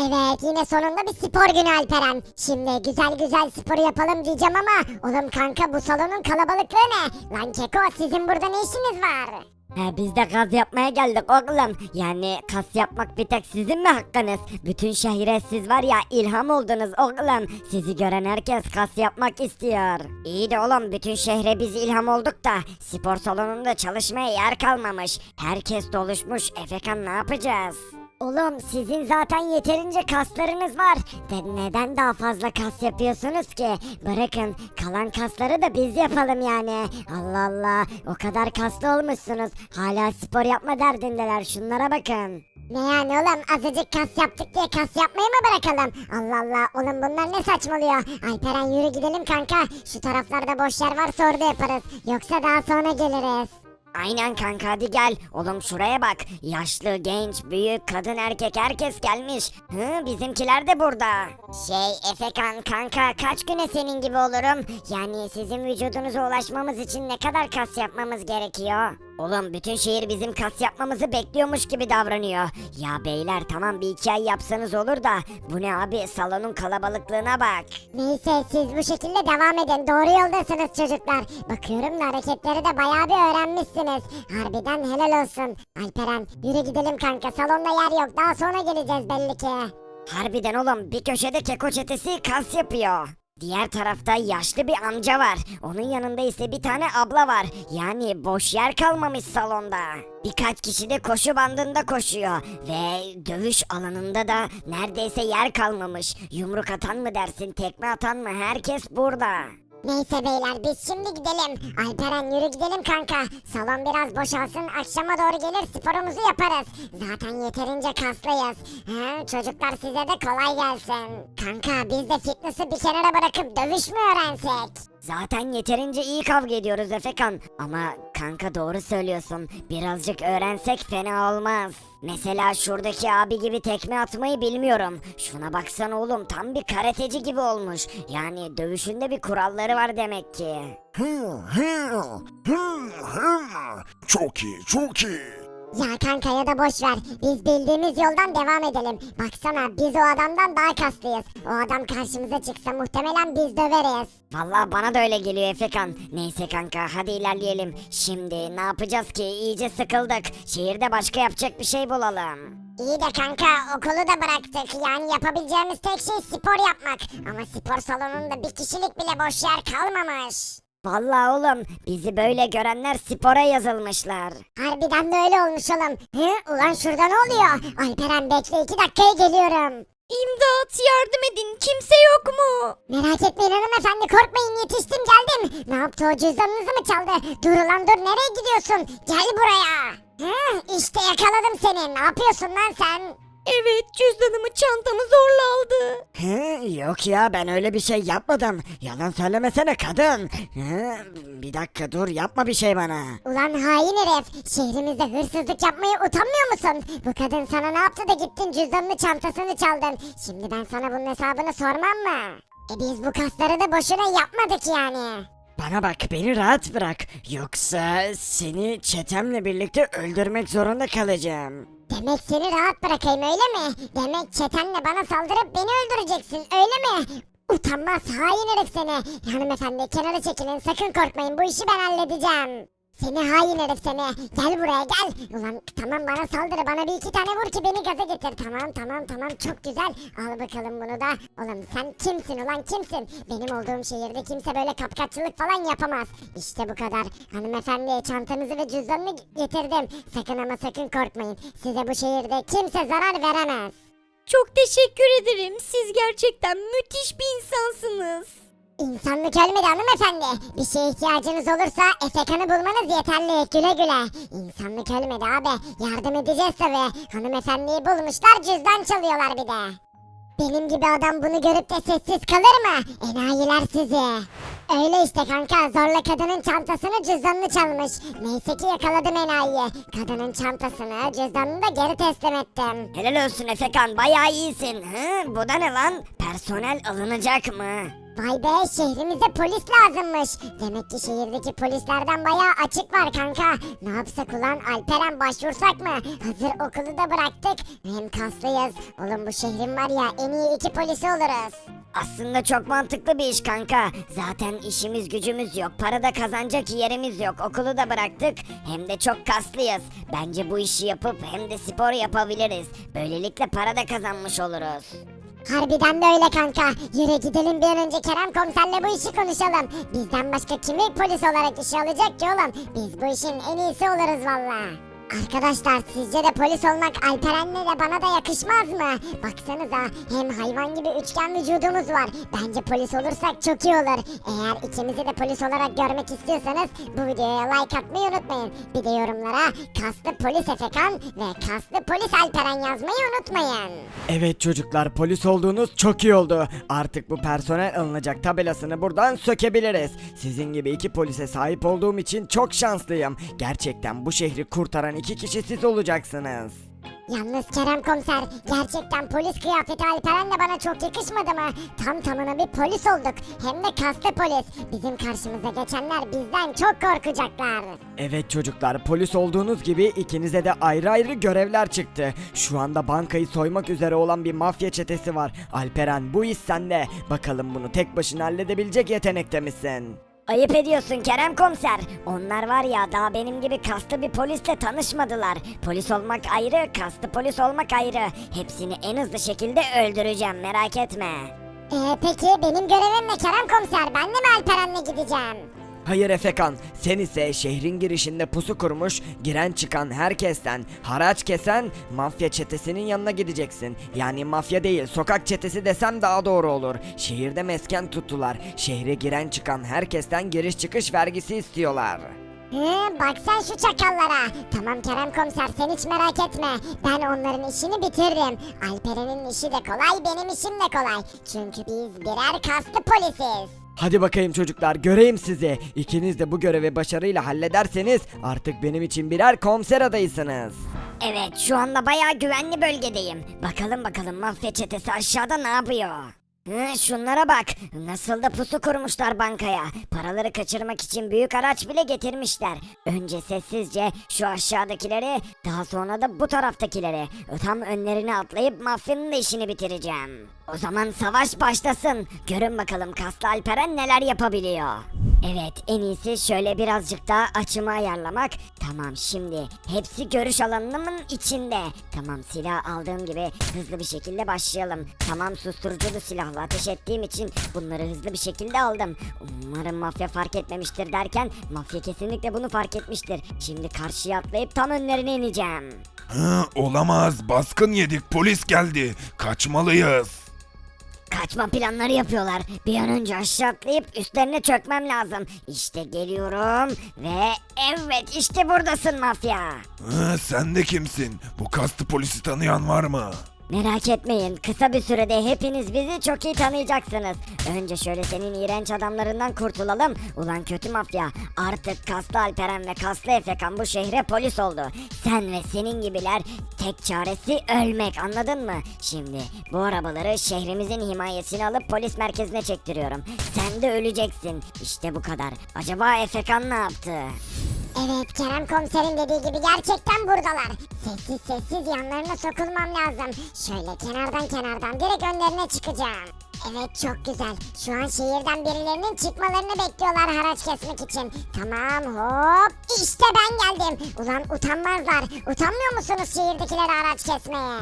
Evet yine sonunda bir spor günü Alperen. Şimdi güzel güzel spor yapalım diyeceğim ama oğlum kanka bu salonun kalabalıklığı ne? Lan Keko sizin burada ne işiniz var? He biz de gaz yapmaya geldik oğlum. Yani kas yapmak bir tek sizin mi hakkınız? Bütün şehre siz var ya ilham oldunuz oğlum. Sizi gören herkes kas yapmak istiyor. İyi de oğlum bütün şehre biz ilham olduk da spor salonunda çalışmaya yer kalmamış. Herkes doluşmuş. Efekan ne yapacağız? Oğlum sizin zaten yeterince kaslarınız var. De neden daha fazla kas yapıyorsunuz ki? Bırakın kalan kasları da biz yapalım yani. Allah Allah o kadar kaslı olmuşsunuz. Hala spor yapma derdindeler şunlara bakın. Ne yani oğlum azıcık kas yaptık diye kas yapmayı mı bırakalım? Allah Allah oğlum bunlar ne saçmalıyor? Alperen yürü gidelim kanka. Şu taraflarda boş yer varsa orada yaparız. Yoksa daha sonra geliriz. Aynen kanka hadi gel. Oğlum şuraya bak. Yaşlı, genç, büyük, kadın, erkek herkes gelmiş. Hı, bizimkiler de burada. Şey Efekan kanka kaç güne senin gibi olurum? Yani sizin vücudunuza ulaşmamız için ne kadar kas yapmamız gerekiyor? Oğlum bütün şehir bizim kas yapmamızı bekliyormuş gibi davranıyor. Ya beyler tamam bir iki ay yapsanız olur da bu ne abi salonun kalabalıklığına bak. Neyse siz bu şekilde devam edin. Doğru yoldasınız çocuklar. Bakıyorum da hareketleri de bayağı bir öğrenmişsiniz. Harbiden helal olsun. Alperen yürü gidelim kanka. Salonda yer yok. Daha sonra geleceğiz belli ki. Harbiden oğlum bir köşede keko çetesi kas yapıyor. Diğer tarafta yaşlı bir amca var. Onun yanında ise bir tane abla var. Yani boş yer kalmamış salonda. Birkaç kişi de koşu bandında koşuyor. Ve dövüş alanında da neredeyse yer kalmamış. Yumruk atan mı dersin, tekme atan mı herkes burada. Neyse beyler biz şimdi gidelim. Alperen yürü gidelim kanka. Salon biraz boşalsın. Akşama doğru gelir sporumuzu yaparız. Zaten yeterince kaslıyız. He, çocuklar size de kolay gelsin. Kanka biz de fitness'ı bir kenara bırakıp dövüş mü öğrensek? Zaten yeterince iyi kavga ediyoruz Efekan. Ama kanka doğru söylüyorsun. Birazcık öğrensek fena olmaz. Mesela şuradaki abi gibi tekme atmayı bilmiyorum. Şuna baksana oğlum tam bir karateci gibi olmuş. Yani dövüşünde bir kuralları var demek ki. Çok iyi, çok iyi. Ya kanka ya da boş ver. Biz bildiğimiz yoldan devam edelim. Baksana biz o adamdan daha kaslıyız. O adam karşımıza çıksa muhtemelen biz döveriz. Vallahi bana da öyle geliyor Efekan. Neyse kanka hadi ilerleyelim. Şimdi ne yapacağız ki? İyice sıkıldık. Şehirde başka yapacak bir şey bulalım. İyi de kanka okulu da bıraktık. Yani yapabileceğimiz tek şey spor yapmak. Ama spor salonunda bir kişilik bile boş yer kalmamış. Vallahi oğlum bizi böyle görenler spora yazılmışlar. Harbiden de öyle olmuş oğlum. Hı? Ulan şurada ne oluyor? Alperen bekle iki dakikaya geliyorum. İmdat yardım edin kimse yok mu? Merak etmeyin hanımefendi korkmayın yetiştim geldim. Ne yaptı o cüzdanınızı mı çaldı? Dur ulan dur nereye gidiyorsun? Gel buraya. Hı, işte yakaladım seni. Ne yapıyorsun lan sen? Evet cüzdanımı çantamı zorla aldı. He, yok ya ben öyle bir şey yapmadım. Yalan söylemesene kadın. He, bir dakika dur yapma bir şey bana. Ulan hain herif. Şehrimizde hırsızlık yapmayı utanmıyor musun? Bu kadın sana ne yaptı da gittin cüzdanını çantasını çaldın. Şimdi ben sana bunun hesabını sormam mı? E biz bu kasları da boşuna yapmadık yani. Bana bak beni rahat bırak. Yoksa seni çetemle birlikte öldürmek zorunda kalacağım. Demek seni rahat bırakayım öyle mi? Demek çetenle bana saldırıp beni öldüreceksin öyle mi? Utanmaz hain herif seni. Hanımefendi kenara çekilin sakın korkmayın bu işi ben halledeceğim. Seni hain herif seni. Gel buraya gel. Ulan tamam bana saldırı bana bir iki tane vur ki beni gaza getir. Tamam tamam tamam çok güzel. Al bakalım bunu da. Oğlum sen kimsin ulan kimsin? Benim olduğum şehirde kimse böyle kapkaççılık falan yapamaz. İşte bu kadar. Hanımefendi çantanızı ve cüzdanını getirdim. Sakın ama sakın korkmayın. Size bu şehirde kimse zarar veremez. Çok teşekkür ederim. Siz gerçekten müthiş bir insansınız. İnsanlık ölmedi hanımefendi. Bir şeye ihtiyacınız olursa Efekan'ı bulmanız yeterli. Güle güle. İnsanlık ölmedi abi. Yardım edeceğiz tabii. Hanımefendiyi bulmuşlar cüzdan çalıyorlar bir de. Benim gibi adam bunu görüp de sessiz kalır mı? Enayiler sizi. Öyle işte kanka zorla kadının çantasını cüzdanını çalmış. Neyse ki yakaladım enayiyi. Kadının çantasını cüzdanını da geri teslim ettim. Helal olsun Efekan bayağı iyisin. Hı? Bu da ne lan? Personel alınacak mı? Vay be şehrimize polis lazımmış. Demek ki şehirdeki polislerden bayağı açık var kanka. Ne yapsak ulan Alperen başvursak mı? Hazır okulu da bıraktık. Hem kaslıyız. Oğlum bu şehrin var ya en iyi iki polisi oluruz. Aslında çok mantıklı bir iş kanka. Zaten işimiz gücümüz yok. Para da kazanacak yerimiz yok. Okulu da bıraktık. Hem de çok kaslıyız. Bence bu işi yapıp hem de spor yapabiliriz. Böylelikle para da kazanmış oluruz. Harbiden de öyle kanka. Yürü gidelim bir an önce Kerem komiserle bu işi konuşalım. Bizden başka kimi polis olarak işe alacak ki oğlum? Biz bu işin en iyisi oluruz valla. Arkadaşlar sizce de polis olmak Alperen'le de bana da yakışmaz mı? Baksanıza hem hayvan gibi üçgen vücudumuz var. Bence polis olursak çok iyi olur. Eğer ikimizi de polis olarak görmek istiyorsanız bu videoya like atmayı unutmayın. Bir de yorumlara kaslı polis Efekan ve kaslı polis Alperen yazmayı unutmayın. Evet çocuklar polis olduğunuz çok iyi oldu. Artık bu personel alınacak tabelasını buradan sökebiliriz. Sizin gibi iki polise sahip olduğum için çok şanslıyım. Gerçekten bu şehri kurtaran iki kişi siz olacaksınız. Yalnız Kerem komiser gerçekten polis kıyafeti Alperen de bana çok yakışmadı mı? Tam tamına bir polis olduk. Hem de kaslı polis. Bizim karşımıza geçenler bizden çok korkacaklar. Evet çocuklar polis olduğunuz gibi ikinize de ayrı ayrı görevler çıktı. Şu anda bankayı soymak üzere olan bir mafya çetesi var. Alperen bu iş sende. Bakalım bunu tek başına halledebilecek yetenekte misin? Ayıp ediyorsun Kerem komiser. Onlar var ya daha benim gibi kaslı bir polisle tanışmadılar. Polis olmak ayrı, kaslı polis olmak ayrı. Hepsini en hızlı şekilde öldüreceğim merak etme. Ee, peki benim görevim ne Kerem komiser? Ben de mi Alperen'le gideceğim? Hayır Efekan, sen ise şehrin girişinde pusu kurmuş, giren çıkan herkesten haraç kesen mafya çetesinin yanına gideceksin. Yani mafya değil, sokak çetesi desem daha doğru olur. Şehirde mesken tuttular. Şehre giren çıkan herkesten giriş çıkış vergisi istiyorlar. Hı, bak sen şu çakallara. Tamam Kerem komiser sen hiç merak etme. Ben onların işini bitiririm. Alperen'in işi de kolay benim işim de kolay. Çünkü biz birer kaslı polisiz. Hadi bakayım çocuklar göreyim sizi. İkiniz de bu görevi başarıyla hallederseniz artık benim için birer komiser adayısınız. Evet şu anda bayağı güvenli bölgedeyim. Bakalım bakalım mafya çetesi aşağıda ne yapıyor? Şunlara bak. Nasıl da pusu kurmuşlar bankaya. Paraları kaçırmak için büyük araç bile getirmişler. Önce sessizce şu aşağıdakileri, daha sonra da bu taraftakileri. Tam önlerine atlayıp mafyanın da işini bitireceğim. O zaman savaş başlasın. Görün bakalım kaslı Alperen neler yapabiliyor. Evet en iyisi şöyle birazcık daha açımı ayarlamak. Tamam şimdi hepsi görüş alanımın içinde. Tamam silah aldığım gibi hızlı bir şekilde başlayalım. Tamam susturuculu silahla ateş ettiğim için bunları hızlı bir şekilde aldım. Umarım mafya fark etmemiştir derken mafya kesinlikle bunu fark etmiştir. Şimdi karşıya atlayıp tam önlerine ineceğim. Hı, olamaz baskın yedik polis geldi. Kaçmalıyız. Kaçma planları yapıyorlar. Bir an önce aşağı atlayıp üstlerine çökmem lazım. İşte geliyorum ve evet işte buradasın mafya. Hı, sen de kimsin? Bu kastı polisi tanıyan var mı? Merak etmeyin kısa bir sürede hepiniz bizi çok iyi tanıyacaksınız. Önce şöyle senin iğrenç adamlarından kurtulalım. Ulan kötü mafya artık kaslı Alperen ve kaslı Efekan bu şehre polis oldu. Sen ve senin gibiler tek çaresi ölmek anladın mı? Şimdi bu arabaları şehrimizin himayesine alıp polis merkezine çektiriyorum. Sen de öleceksin. İşte bu kadar. Acaba Efekan ne yaptı? Evet Kerem komiserin dediği gibi gerçekten buradalar. Sessiz sessiz yanlarına sokulmam lazım. Şöyle kenardan kenardan direkt önlerine çıkacağım. Evet çok güzel. Şu an şehirden birilerinin çıkmalarını bekliyorlar haraç kesmek için. Tamam hop işte ben geldim. Ulan utanmazlar. Utanmıyor musunuz şehirdekileri haraç kesmeye?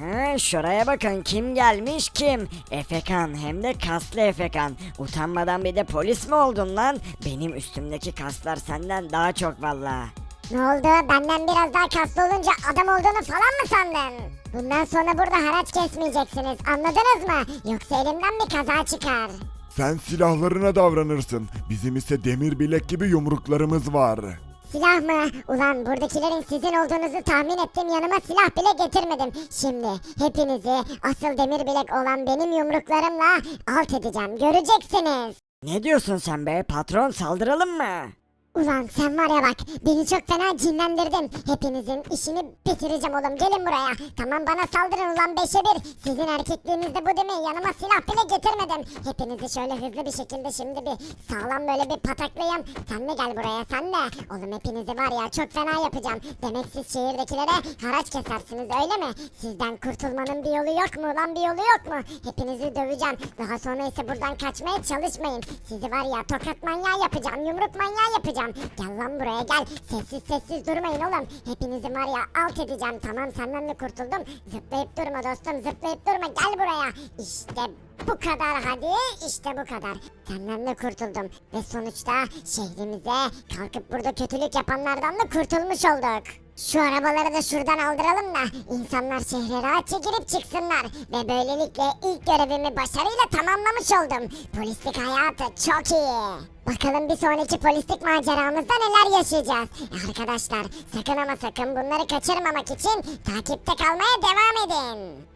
Ha, şuraya bakın kim gelmiş kim? Efekan hem de kaslı Efekan. Utanmadan bir de polis mi oldun lan? Benim üstümdeki kaslar senden daha çok valla. Ne oldu? Benden biraz daha kaslı olunca adam olduğunu falan mı sandın? Bundan sonra burada haraç kesmeyeceksiniz. Anladınız mı? Yoksa elimden bir kaza çıkar. Sen silahlarına davranırsın. Bizim ise demir bilek gibi yumruklarımız var. Silah mı? Ulan buradakilerin sizin olduğunuzu tahmin ettim yanıma silah bile getirmedim. Şimdi hepinizi asıl demir bilek olan benim yumruklarımla alt edeceğim. Göreceksiniz. Ne diyorsun sen be patron saldıralım mı? Ulan sen var ya bak beni çok fena cinlendirdin. Hepinizin işini bitireceğim oğlum gelin buraya. Tamam bana saldırın ulan beşe bir. Sizin erkekliğiniz de bu mi? Yanıma silah bile getirmedim. Hepinizi şöyle hızlı bir şekilde şimdi bir sağlam böyle bir pataklayayım. Sen de gel buraya sen de. Oğlum hepinizi var ya çok fena yapacağım. Demek siz şehirdekilere haraç kesersiniz öyle mi? Sizden kurtulmanın bir yolu yok mu ulan bir yolu yok mu? Hepinizi döveceğim. Daha sonra ise buradan kaçmaya çalışmayın. Sizi var ya tokat manyağı yapacağım. Yumruk manyağı yapacağım. Gel lan buraya gel. Sessiz sessiz durmayın oğlum. Hepinizi var ya alt edeceğim. Tamam senden de kurtuldum. Zıplayıp durma dostum. Zıplayıp durma. Gel buraya. İşte bu kadar hadi. İşte bu kadar. Senden de kurtuldum. Ve sonuçta şehrimize kalkıp burada kötülük yapanlardan da kurtulmuş olduk. Şu arabaları da şuradan aldıralım da insanlar şehre rahatça girip çıksınlar. Ve böylelikle ilk görevimi başarıyla tamamlamış oldum. Polislik hayatı çok iyi. Bakalım bir sonraki polislik maceramızda neler yaşayacağız. Arkadaşlar sakın ama sakın bunları kaçırmamak için takipte kalmaya devam edin.